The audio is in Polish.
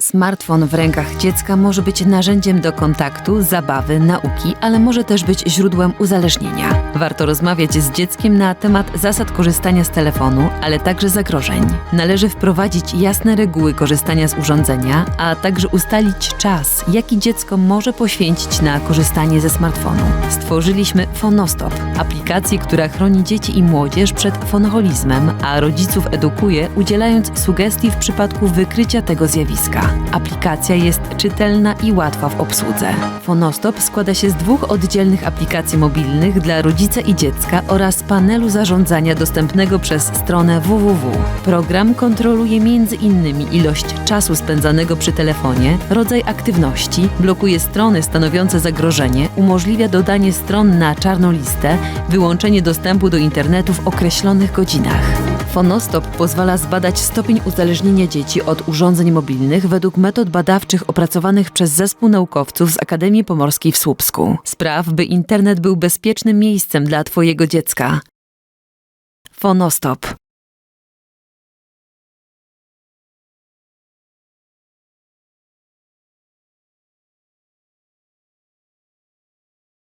Smartfon w rękach dziecka może być narzędziem do kontaktu, zabawy, nauki, ale może też być źródłem uzależnienia. Warto rozmawiać z dzieckiem na temat zasad korzystania z telefonu, ale także zagrożeń. Należy wprowadzić jasne reguły korzystania z urządzenia, a także ustalić czas, jaki dziecko może poświęcić na korzystanie ze smartfonu. Stworzyliśmy Fonostop, aplikację, która chroni dzieci i młodzież przed fonoholizmem, a rodziców edukuje, udzielając sugestii w przypadku wykrycia tego zjawiska. Aplikacja jest czytelna i łatwa w obsłudze. Fonostop składa się z dwóch oddzielnych aplikacji mobilnych dla rodzica i dziecka oraz panelu zarządzania dostępnego przez stronę www. Program kontroluje m.in. ilość czasu spędzanego przy telefonie, rodzaj aktywności, blokuje strony stanowiące zagrożenie, umożliwia dodanie stron na czarną listę, wyłączenie dostępu do internetu w określonych godzinach. Fonostop pozwala zbadać stopień uzależnienia dzieci od urządzeń mobilnych według metod badawczych opracowanych przez zespół naukowców z Akademii Pomorskiej w Słupsku. Spraw, by internet był bezpiecznym miejscem dla Twojego dziecka. Fonostop.